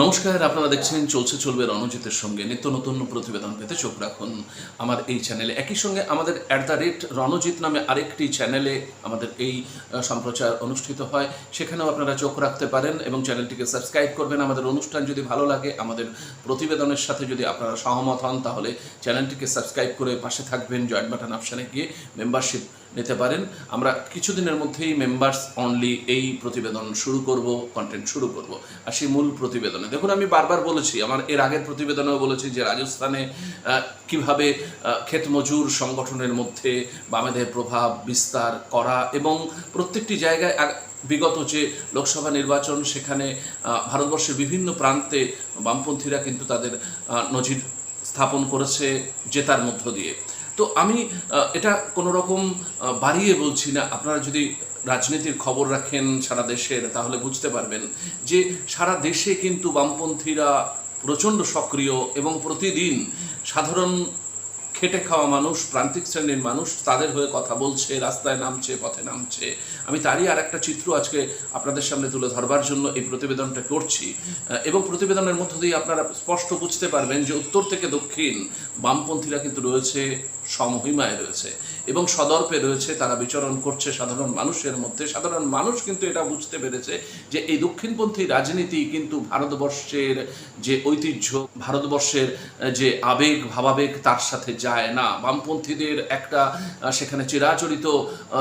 নমস্কার, আপনারা দেখছেন চলছে চলবে রণজিতের সঙ্গে নিত্য নতুন প্রতিবেদন পেতে চোখ রাখুন আমার এই চ্যানেলে একই সঙ্গে আমাদের অ্যাট দ্য রেট রণজিৎ নামে আরেকটি চ্যানেলে আমাদের এই সম্প্রচার অনুষ্ঠিত হয়। সেখানেও আপনারা চোখ রাখতে পারেন এবং চ্যানেলটিকে সাবস্ক্রাইব করবেন। আমাদের অনুষ্ঠান যদি ভালো লাগে, আমাদের প্রতিবেদনের সাথে যদি আপনারা সহমত হন, তাহলে চ্যানেলটিকে সাবস্ক্রাইব করে পাশে থাকবেন জয়েন্ট বাটন অপশানে গিয়ে মেম্বারশিপ নিতে পারেন। আমরা কিছুদিনের মধ্যেই মেম্বার্স অনলি এই প্রতিবেদন শুরু করব কন্টেন্ট শুরু করব। আসি মূল প্রতিবেদনে, দেখুন আমি বারবার বলেছি, আমার এর আগের প্রতিবেদনেও বলেছি যে রাজস্থানে কীভাবে ক্ষেত মজুর সংগঠনের মধ্যে বামেদের প্রভাব বিস্তার করা এবং প্রত্যেকটি জায়গায় বিগত যে লোকসভা নির্বাচন, সেখানে ভারতবর্ষের বিভিন্ন প্রান্তে বামপন্থীরা কিন্তু তাদের নজির স্থাপন করেছে জেতার মধ্য দিয়ে। তো আমি এটা কোনো রকম বাড়িয়ে বলছি না। আপনারা যদি রাজনীতির খবর রাখেন সারা দেশের, তাহলে বুঝতে পারবেন যে সারা দেশে কিন্তু বামপন্থীরা প্রচণ্ড সক্রিয় এবং প্রতিদিন সাধারণ খেটে খাওয়া মানুষ, প্রান্তিক শ্রেণির মানুষ তাদের হয়ে কথা বলছে, রাস্তায় নামছে, পথে নামছে। আমি তারই আর একটা চিত্র আজকে আপনাদের সামনে তুলে ধরবার জন্য এই প্রতিবেদনটা করছি। এবং প্রতিবেদনের মধ্য দিয়ে আপনারা স্পষ্ট বুঝতে পারবেন যে উত্তর থেকে দক্ষিণ বামপন্থীরা কিন্তু রয়েছে সমহিমায় রয়েছে। এবং সদর্পে রয়েছে, তারা বিচরণ করছে সাধারণ মানুষের মধ্যে। সাধারণ মানুষ কিন্তু এটা বুঝতে পেরেছে যে এই দক্ষিণপন্থী রাজনীতি কিন্তু ভারতবর্ষের যে ঐতিহ্য, ভারতবর্ষের যে আবেগ, ভাবাবেগ তার সাথে যায় না। বামপন্থীদের একটা সেখানে চিরাচরিত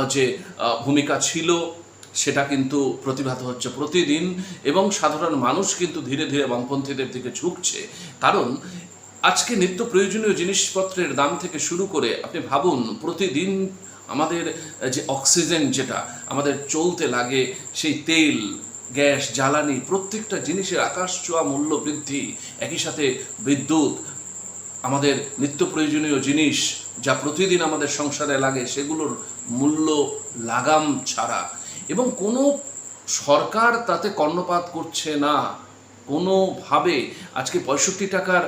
যে ভূমিকা ছিল, সেটা কিন্তু প্রতিভাত হচ্ছে প্রতিদিন। এবং সাধারণ মানুষ কিন্তু ধীরে ধীরে বামপন্থীদের দিকে ঝুঁকছে। কারণ আজকে নিত্য প্রয়োজনীয় জিনিসপত্রের দাম থেকে শুরু করে আপনি ভাবুন, প্রতিদিন আমাদের যে অক্সিজেন যেটা আমাদের চলতে লাগে, সেই তেল, গ্যাস, জ্বালানি, প্রত্যেকটা জিনিসের আকাশ ছোঁয়া মূল্য বৃদ্ধি, একই সাথে বিদ্যুৎ, আমাদের নিত্য প্রয়োজনীয় জিনিস যা প্রতিদিন আমাদের সংসারে লাগে, সেগুলোর মূল্য লাগাম ছাড়া। এবং কোনো সরকার তাতে কর্ণপাত করছে না। কোনোভাবে আজকে পঁয়ষট্টি টাকার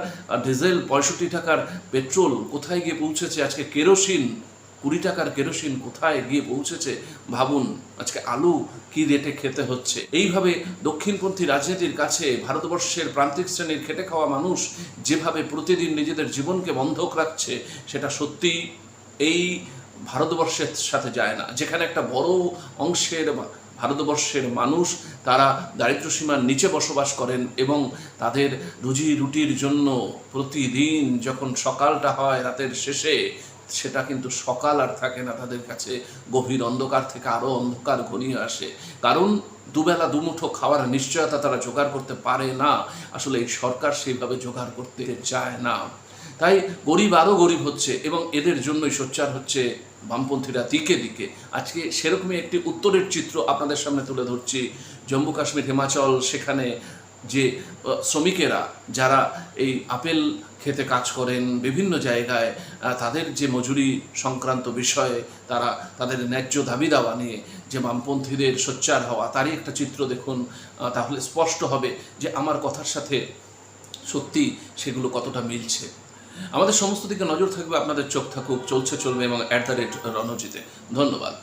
ডিজেল পঁয়ষট্টি টাকার পেট্রোল কোথায় গিয়ে পৌঁছেছে? আজকে কেরোসিন কুড়ি টাকার কেরোসিন কোথায় গিয়ে পৌঁছেছে? ভাবুন, আজকে আলু কি রেটে খেতে হচ্ছে? এইভাবে দক্ষিণপন্থী রাজনীতির কাছে ভারতবর্ষের প্রান্তিক শ্রেণির খেটে খাওয়া মানুষ যেভাবে প্রতিদিন নিজেদের জীবনকে বন্ধক রাখছে, সেটা সত্যি এই ভারতবর্ষের সাথে যায় না। যেখানে একটা বড় অংশের ভারতবর্ষের মানুষ তারা দারিদ্র্যসীমার নিচে বসবাস করেন এবং তাদের রুজি রুটির জন্য প্রতিদিন যখন সকালটা হয় রাতের শেষে, সেটা কিন্তু সকাল আর থাকে না তাদের কাছে। গভীর অন্ধকার থেকে আরও অন্ধকার ঘনিয়ে আসে। কারণ দুবেলা দুমুঠো খাওয়ার নিশ্চয়তা তারা জোগাড় করতে পারে না। আসলে এই সরকার সেইভাবে জোগাড় করতে চায় না। তাই গরিব আরও গরিব হচ্ছে এবং এদের জন্যই সোচ্চার হচ্ছে বামপন্থীরা দিকে দিকে। আজকে সেরকমই একটি উত্তরের চিত্র আপনাদের সামনে তুলে ধরছি। জম্মু কাশ্মীর, হিমাচল, সেখানে যে শ্রমিকেরা যারা এই আপেল খেতে কাজ করেন বিভিন্ন জায়গায় তাদের যে মজুরি সংক্রান্ত বিষয়ে তারা তাদের ন্যায্য দাবি দাওয়া নিয়ে যে বামপন্থীদের সোচ্চার হওয়া, তারই একটা চিত্র দেখুন তাহলে স্পষ্ট হবে যে আমার কথার সাথে সত্যি সেগুলো কতটা মিলছে। আমাদের সমস্ত দিকে নজর থাকবে, আপনাদের চোখ থাকুক, চলছে চলবে এবং অ্যাট দ্য রেট রণজিতে। ধন্যবাদ।